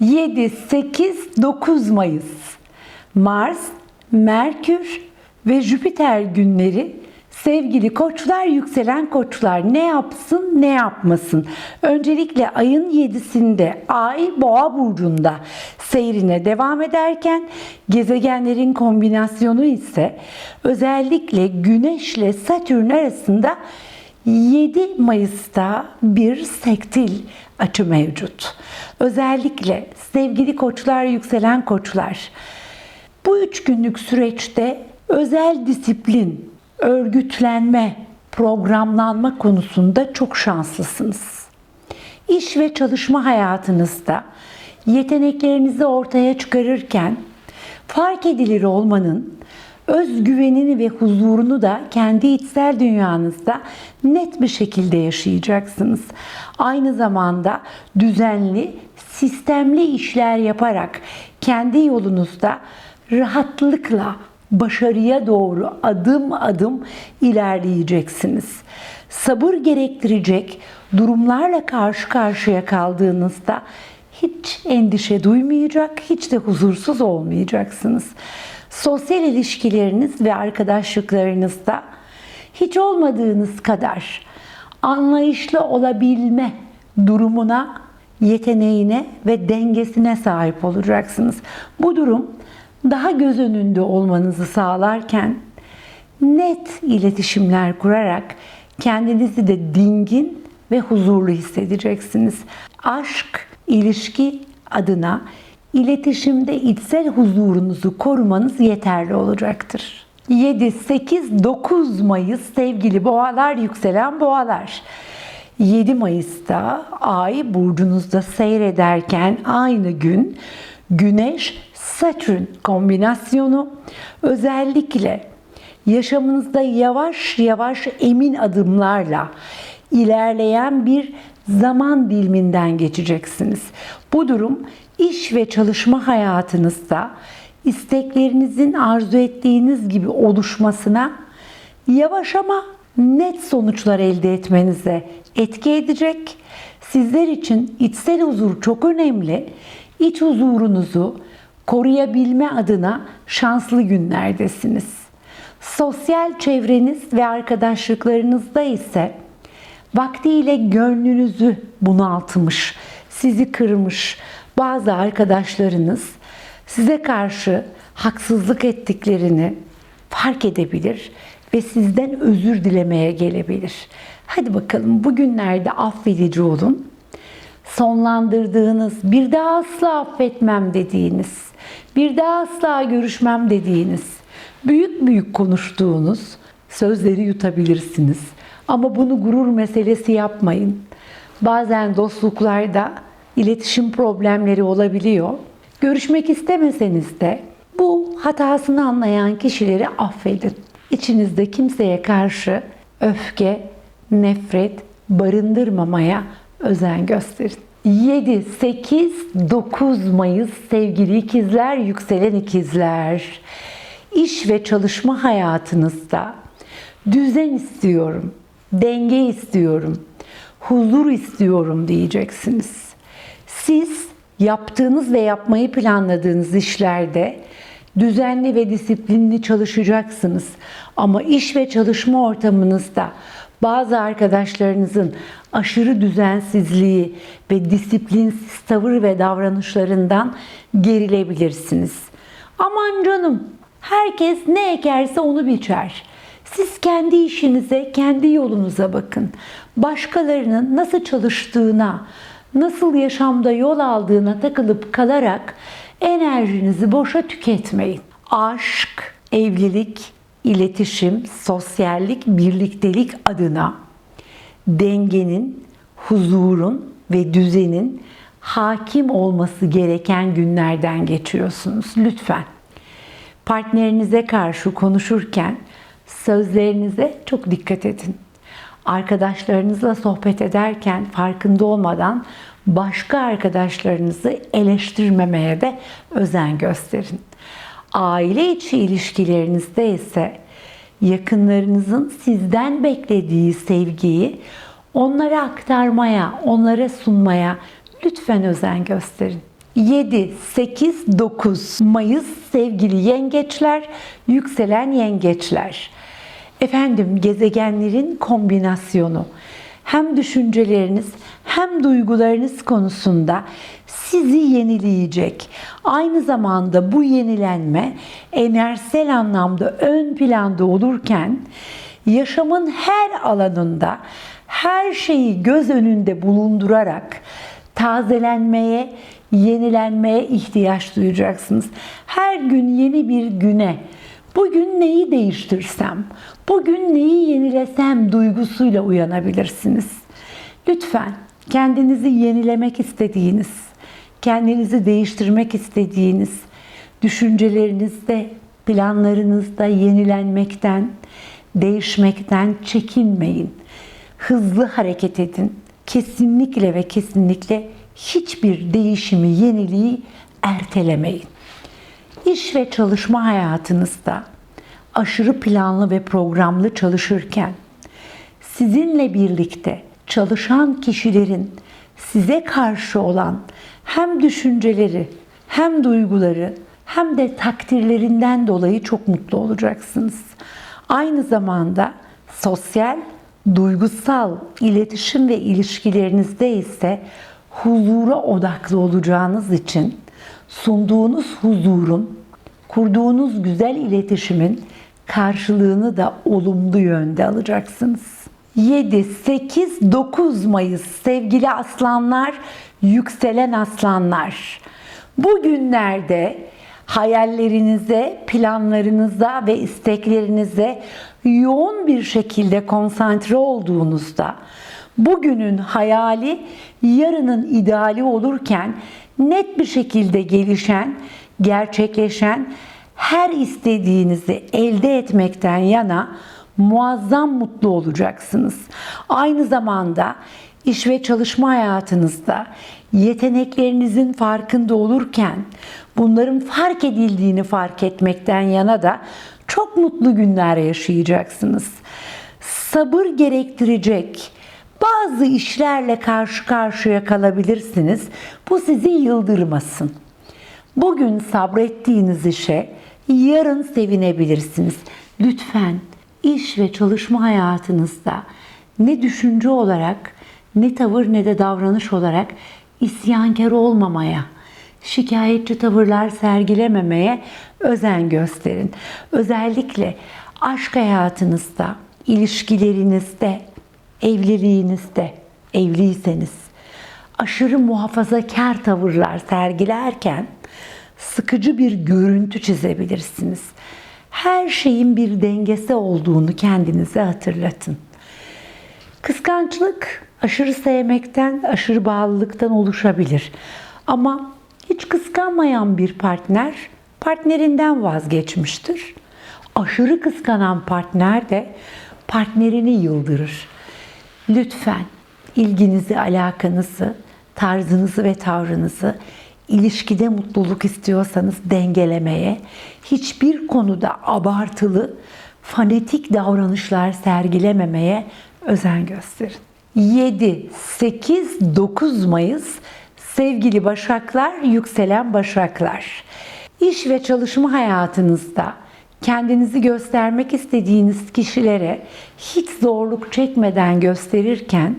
7, 8, 9 Mayıs. Mars, Merkür ve Jüpiter günleri sevgili koçlar, yükselen koçlar ne yapsın ne yapmasın. Öncelikle ayın 7'sinde Ay Boğa burcunda seyrine devam ederken gezegenlerin kombinasyonu ise özellikle Güneş ile Satürn arasında 7 Mayıs'ta bir sektil açı mevcut. Özellikle sevgili koçlar, yükselen koçlar bu üç günlük süreçte özel disiplin, örgütlenme, programlanma konusunda çok şanslısınız. İş ve çalışma hayatınızda yeteneklerinizi ortaya çıkarırken fark edilir olmanın özgüvenini ve huzurunu da kendi içsel dünyanızda net bir şekilde yaşayacaksınız. Aynı zamanda düzenli, sistemli işler yaparak kendi yolunuzda rahatlıkla başarıya doğru adım adım ilerleyeceksiniz. Sabır gerektirecek durumlarla karşı karşıya kaldığınızda hiç endişe duymayacak, hiç de huzursuz olmayacaksınız. Sosyal ilişkileriniz ve arkadaşlıklarınızda hiç olmadığınız kadar anlayışlı olabilme durumuna, yeteneğine ve dengesine sahip olacaksınız. Bu durum daha göz önünde olmanızı sağlarken net iletişimler kurarak kendinizi de dingin ve huzurlu hissedeceksiniz. Aşk, ilişki adına iletişimde içsel huzurunuzu korumanız yeterli olacaktır. 7, 8, 9 Mayıs sevgili boğalar, yükselen boğalar. 7 Mayıs'ta Ay burcunuzda seyrederken aynı gün Güneş Satürn kombinasyonu özellikle yaşamınızda yavaş yavaş emin adımlarla ilerleyen bir zaman diliminden geçeceksiniz. Bu durum iş ve çalışma hayatınızda isteklerinizin arzu ettiğiniz gibi oluşmasına yavaş ama net sonuçlar elde etmenize etki edecek. Sizler için içsel huzur çok önemli. İç huzurunuzu koruyabilme adına şanslı günlerdesiniz. Sosyal çevreniz ve arkadaşlıklarınızda ise vaktiyle gönlünüzü bunaltmış, sizi kırmış bazı arkadaşlarınız size karşı haksızlık ettiklerini fark edebilir ve sizden özür dilemeye gelebilir. Hadi bakalım bugünlerde affedici olun. Sonlandırdığınız, bir daha asla affetmem dediğiniz, bir daha asla görüşmem dediğiniz, büyük büyük konuştuğunuz sözleri yutabilirsiniz. Ama bunu gurur meselesi yapmayın. Bazen dostluklarda iletişim problemleri olabiliyor. Görüşmek istemeseniz de bu hatasını anlayan kişileri affedin. İçinizde kimseye karşı öfke, nefret barındırmamaya özen gösterin. 7, 8, 9 Mayıs sevgili ikizler, yükselen ikizler. İş ve çalışma hayatınızda düzen istiyorum, denge istiyorum, huzur istiyorum diyeceksiniz. Siz yaptığınız ve yapmayı planladığınız işlerde düzenli ve disiplinli çalışacaksınız. Ama iş ve çalışma ortamınızda bazı arkadaşlarınızın aşırı düzensizliği ve disiplinsiz tavır ve davranışlarından gerilebilirsiniz. Aman canım, herkes ne ekerse onu biçer. Siz kendi işinize, kendi yolunuza bakın. Başkalarının nasıl çalıştığına, nasıl yaşamda yol aldığına takılıp kalarak enerjinizi boşa tüketmeyin. Aşk, evlilik, iletişim, sosyallik, birliktelik adına dengenin, huzurun ve düzenin hakim olması gereken günlerden geçiyorsunuz. Lütfen partnerinize karşı konuşurken sözlerinize çok dikkat edin. Arkadaşlarınızla sohbet ederken farkında olmadan başka arkadaşlarınızı eleştirmemeye de özen gösterin. Aile içi ilişkilerinizde ise yakınlarınızın sizden beklediği sevgiyi onlara aktarmaya, onlara sunmaya lütfen özen gösterin. 7, 8, 9 Mayıs sevgili yengeçler, yükselen yengeçler. Efendim gezegenlerin kombinasyonu hem düşünceleriniz hem duygularınız konusunda sizi yenileyecek. Aynı zamanda bu yenilenme enerjisel anlamda ön planda olurken yaşamın her alanında her şeyi göz önünde bulundurarak tazelenmeye, yenilenmeye ihtiyaç duyacaksınız. Her gün yeni bir güne bugün neyi değiştirsem, bugün neyi yenilesem duygusuyla uyanabilirsiniz. Lütfen kendinizi yenilemek istediğiniz, kendinizi değiştirmek istediğiniz düşüncelerinizde, planlarınızda yenilenmekten, değişmekten çekinmeyin. Hızlı hareket edin. Kesinlikle ve kesinlikle hiçbir değişimi, yeniliği ertelemeyin. İş ve çalışma hayatınızda aşırı planlı ve programlı çalışırken sizinle birlikte çalışan kişilerin size karşı olan hem düşünceleri, hem duyguları, hem de takdirlerinden dolayı çok mutlu olacaksınız. Aynı zamanda sosyal, duygusal iletişim ve ilişkilerinizde ise huzura odaklı olacağınız için sunduğunuz huzurun, kurduğunuz güzel iletişimin karşılığını da olumlu yönde alacaksınız. 7, 8, 9 Mayıs sevgili aslanlar, yükselen aslanlar. Bu günlerde hayallerinize, planlarınıza ve isteklerinize yoğun bir şekilde konsantre olduğunuzda bugünün hayali yarının ideali olurken net bir şekilde gelişen, gerçekleşen her istediğinizi elde etmekten yana muazzam mutlu olacaksınız. Aynı zamanda iş ve çalışma hayatınızda yeteneklerinizin farkında olurken bunların fark edildiğini fark etmekten yana da çok mutlu günler yaşayacaksınız. Sabır gerektirecek bazı işlerle karşı karşıya kalabilirsiniz. Bu sizi yıldırmasın. Bugün sabrettiğiniz işe yarın sevinebilirsiniz. Lütfen iş ve çalışma hayatınızda ne düşünce olarak, ne tavır ne de davranış olarak isyankar olmamaya, şikayetçi tavırlar sergilememeye özen gösterin. Özellikle aşk hayatınızda, ilişkilerinizde, evliliğinizde, evliyseniz aşırı muhafazakar tavırlar sergilerken sıkıcı bir görüntü çizebilirsiniz. Her şeyin bir dengesi olduğunu kendinize hatırlatın. Kıskançlık aşırı sevmekten, aşırı bağlılıktan oluşabilir. Ama hiç kıskanmayan bir partner partnerinden vazgeçmiştir. Aşırı kıskanan partner de partnerini yıldırır. Lütfen ilginizi, alakanızı, tarzınızı ve tavrınızı ilişkide mutluluk istiyorsanız dengelemeye, hiçbir konuda abartılı, fanatik davranışlar sergilememeye özen gösterin. 7, 8, 9 Mayıs sevgili Başaklar, yükselen Başaklar. İş ve çalışma hayatınızda kendinizi göstermek istediğiniz kişilere hiç zorluk çekmeden gösterirken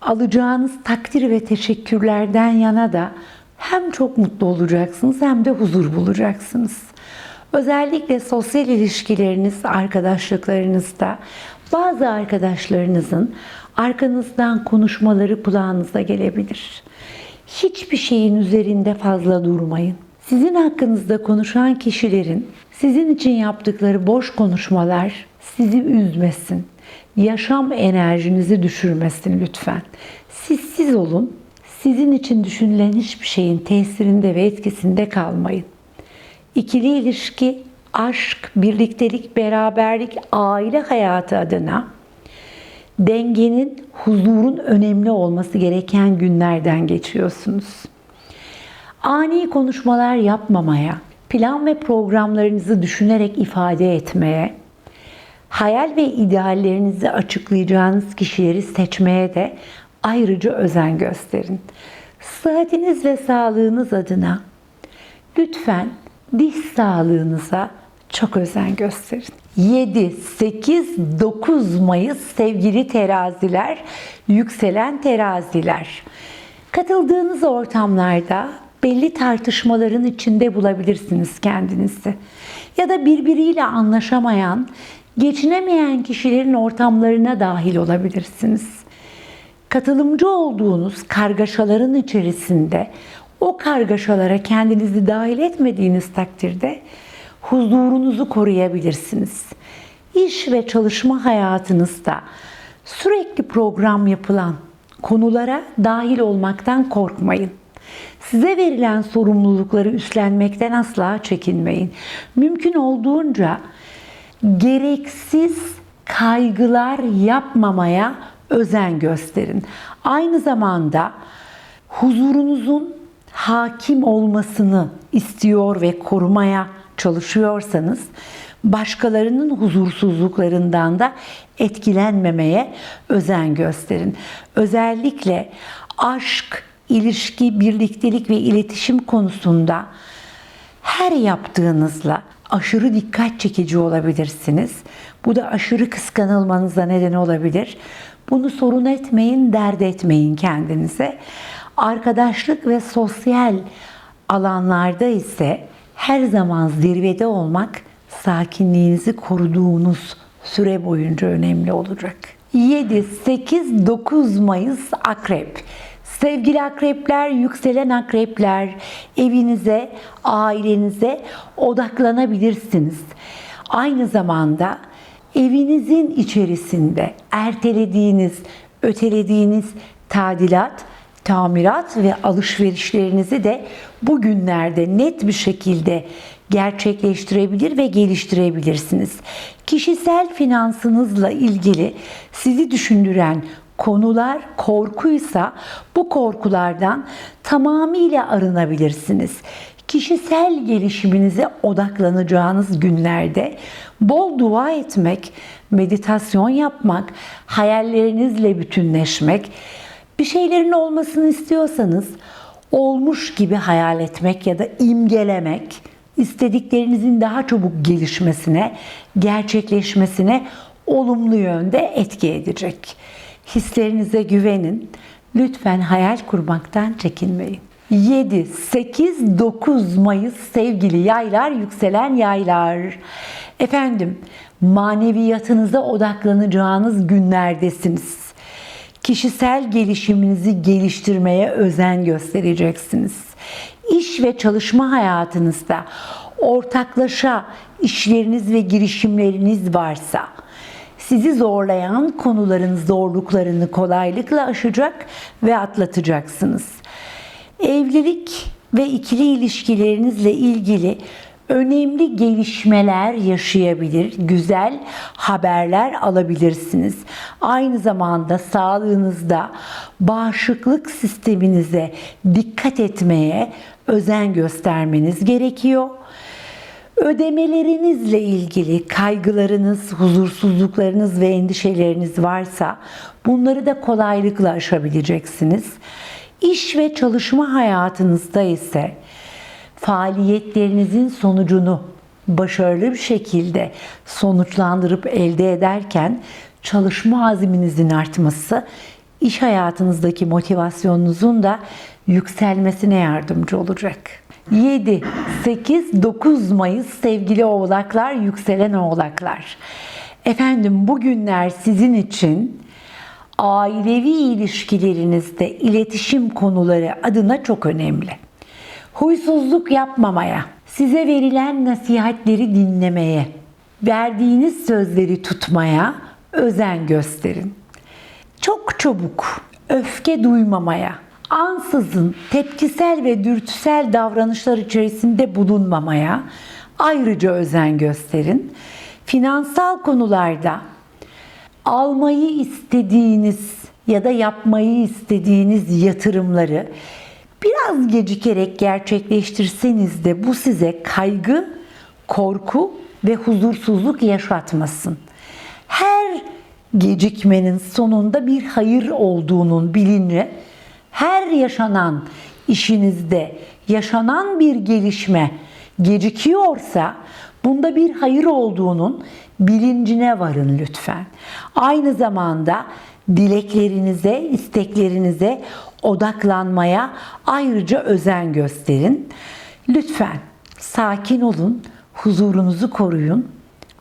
alacağınız takdir ve teşekkürlerden yana da hem çok mutlu olacaksınız hem de huzur bulacaksınız. Özellikle sosyal ilişkileriniz, arkadaşlıklarınızda bazı arkadaşlarınızın arkanızdan konuşmaları kulağınıza gelebilir. Hiçbir şeyin üzerinde fazla durmayın. Sizin hakkınızda konuşan kişilerin sizin için yaptıkları boş konuşmalar sizi üzmesin. Yaşam enerjinizi düşürmesin lütfen. Siz siz olun. Sizin için düşünülen hiçbir şeyin tesirinde ve etkisinde kalmayın. İkili ilişki, aşk, birliktelik, beraberlik, aile hayatı adına dengenin, huzurun önemli olması gereken günlerden geçiyorsunuz. Ani konuşmalar yapmamaya, plan ve programlarınızı düşünerek ifade etmeye, hayal ve ideallerinizi açıklayacağınız kişileri seçmeye de ayrıca özen gösterin. Sıhhatiniz ve sağlığınız adına lütfen diş sağlığınıza çok özen gösterin. 7, 8, 9 Mayıs sevgili teraziler, yükselen teraziler. Katıldığınız ortamlarda belli tartışmaların içinde bulabilirsiniz kendinizi. Ya da birbiriyle anlaşamayan, geçinemeyen kişilerin ortamlarına dahil olabilirsiniz. Katılımcı olduğunuz kargaşaların içerisinde o kargaşalara kendinizi dahil etmediğiniz takdirde huzurunuzu koruyabilirsiniz. İş ve çalışma hayatınızda sürekli program yapılan konulara dahil olmaktan korkmayın. Size verilen sorumlulukları üstlenmekten asla çekinmeyin. Mümkün olduğunca gereksiz kaygılar yapmamaya özen gösterin. Aynı zamanda huzurunuzun hakim olmasını istiyor ve korumaya çalışıyorsanız başkalarının huzursuzluklarından da etkilenmemeye özen gösterin. Özellikle aşk, ilişki, birliktelik ve iletişim konusunda her yaptığınızla aşırı dikkat çekici olabilirsiniz. Bu da aşırı kıskanılmanıza neden olabilir. Bunu sorun etmeyin, dert etmeyin kendinize. Arkadaşlık ve sosyal alanlarda ise her zaman zirvede olmak sakinliğinizi koruduğunuz süre boyunca önemli olacak. 7, 8, 9 Mayıs Akrep. Sevgili akrepler, yükselen akrepler, evinize, ailenize odaklanabilirsiniz. Aynı zamanda evinizin içerisinde ertelediğiniz, ötelediğiniz tadilat, tamirat ve alışverişlerinizi de bugünlerde net bir şekilde gerçekleştirebilir ve geliştirebilirsiniz. Kişisel finansınızla ilgili sizi düşündüren konular korkuysa bu korkulardan tamamıyla arınabilirsiniz. Kişisel gelişiminize odaklanacağınız günlerde bol dua etmek, meditasyon yapmak, hayallerinizle bütünleşmek, bir şeylerin olmasını istiyorsanız olmuş gibi hayal etmek ya da imgelemek istediklerinizin daha çabuk gelişmesine, gerçekleşmesine olumlu yönde etki edecek. Hislerinize güvenin. Lütfen hayal kurmaktan çekinmeyin. 7, 8, 9 Mayıs sevgili yaylar, yükselen yaylar. Efendim, maneviyatınıza odaklanacağınız günlerdesiniz. Kişisel gelişiminizi geliştirmeye özen göstereceksiniz. İş ve çalışma hayatınızda ortaklaşa işleriniz ve girişimleriniz varsa sizi zorlayan konuların zorluklarını kolaylıkla aşacak ve atlatacaksınız. Evlilik ve ikili ilişkilerinizle ilgili önemli gelişmeler yaşayabilir, güzel haberler alabilirsiniz. Aynı zamanda sağlığınızda bağışıklık sisteminize dikkat etmeye özen göstermeniz gerekiyor. Ödemelerinizle ilgili kaygılarınız, huzursuzluklarınız ve endişeleriniz varsa bunları da kolaylıkla aşabileceksiniz. İş ve çalışma hayatınızda ise faaliyetlerinizin sonucunu başarılı bir şekilde sonuçlandırıp elde ederken çalışma aziminizin artması iş hayatınızdaki motivasyonunuzun da yükselmesine yardımcı olacak. 7, 8, 9 Mayıs sevgili oğlaklar, yükselen oğlaklar. Efendim bugünler sizin için ailevi ilişkilerinizde iletişim konuları adına çok önemli. Huysuzluk yapmamaya, size verilen nasihatleri dinlemeye, verdiğiniz sözleri tutmaya özen gösterin. Çok çabuk öfke duymamaya, ansızın tepkisel ve dürtüsel davranışlar içerisinde bulunmamaya ayrıca özen gösterin. Finansal konularda almayı istediğiniz ya da yapmayı istediğiniz yatırımları biraz gecikerek gerçekleştirseniz de bu size kaygı, korku ve huzursuzluk yaşatmasın. Her gecikmenin sonunda bir hayır olduğunun bilinci her yaşanan işinizde yaşanan bir gelişme gecikiyorsa bunda bir hayır olduğunun bilincine varın lütfen. Aynı zamanda dileklerinize, isteklerinize odaklanmaya ayrıca özen gösterin. Lütfen sakin olun, huzurunuzu koruyun.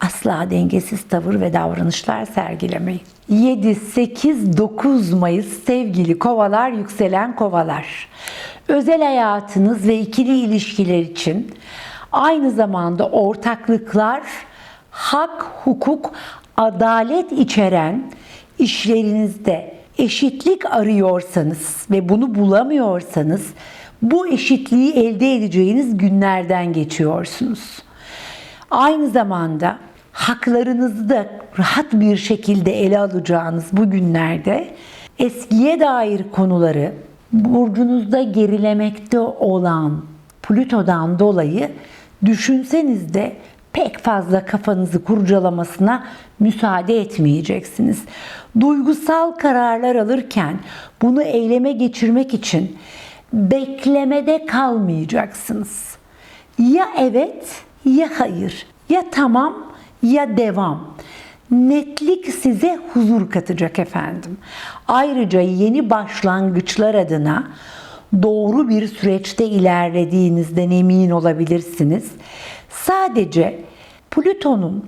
Asla dengesiz tavır ve davranışlar sergilemeyin. 7, 8, 9 Mayıs sevgili kovalar, yükselen kovalar. Özel hayatınız ve ikili ilişkiler için aynı zamanda ortaklıklar, hak, hukuk, adalet içeren işlerinizde eşitlik arıyorsanız ve bunu bulamıyorsanız bu eşitliği elde edeceğiniz günlerden geçiyorsunuz. Aynı zamanda haklarınızı da rahat bir şekilde ele alacağınız bu günlerde eskiye dair konuları burcunuzda gerilemekte olan Plüto'dan dolayı düşünseniz de pek fazla kafanızı kurcalamasına müsaade etmeyeceksiniz. Duygusal kararlar alırken bunu eyleme geçirmek için beklemede kalmayacaksınız. Ya evet ya hayır, ya tamam ya devam. Netlik size huzur katacak efendim. Ayrıca yeni başlangıçlar adına doğru bir süreçte ilerlediğinizden emin olabilirsiniz. Sadece Plüton'un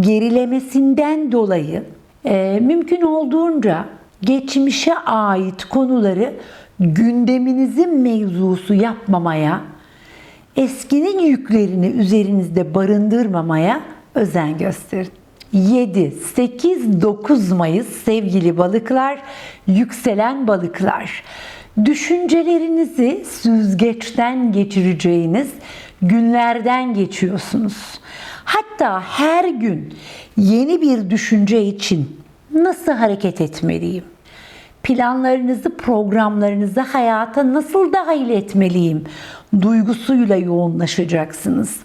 gerilemesinden dolayı e, mümkün olduğunca geçmişe ait konuları gündeminizin mevzusu yapmamaya, eskinin yüklerini üzerinizde barındırmamaya özen gösterin. 7, 8, 9 Mayıs sevgili balıklar, yükselen balıklar. Düşüncelerinizi süzgeçten geçireceğiniz günlerden geçiyorsunuz. Hatta her gün yeni bir düşünce için nasıl hareket etmeliyim? planlarınızı, programlarınızı hayata nasıl dahil etmeliyim duygusuyla yoğunlaşacaksınız.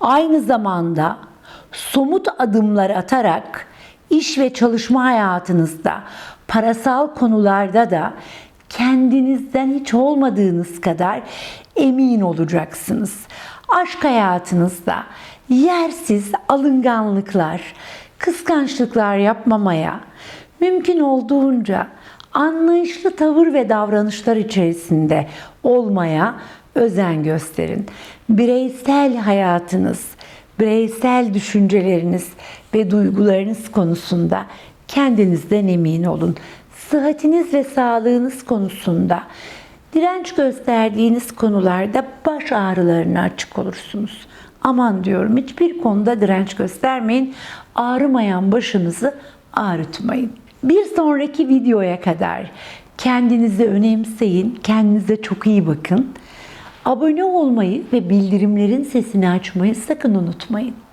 Aynı zamanda somut adımlar atarak iş ve çalışma hayatınızda, parasal konularda da kendinizden hiç olmadığınız kadar emin olacaksınız. Aşk hayatınızda yersiz alınganlıklar, kıskançlıklar yapmamaya, mümkün olduğunca anlayışlı tavır ve davranışlar içerisinde olmaya özen gösterin. Bireysel hayatınız, bireysel düşünceleriniz ve duygularınız konusunda kendinizden emin olun. Sıhhatiniz ve sağlığınız konusunda direnç gösterdiğiniz konularda baş ağrılarına açık olursunuz. Aman diyorum hiçbir konuda direnç göstermeyin. Ağrımayan başınızı ağrıtmayın. Bir sonraki videoya kadar kendinizi önemseyin, kendinize çok iyi bakın. Abone olmayı ve bildirimlerin sesini açmayı sakın unutmayın.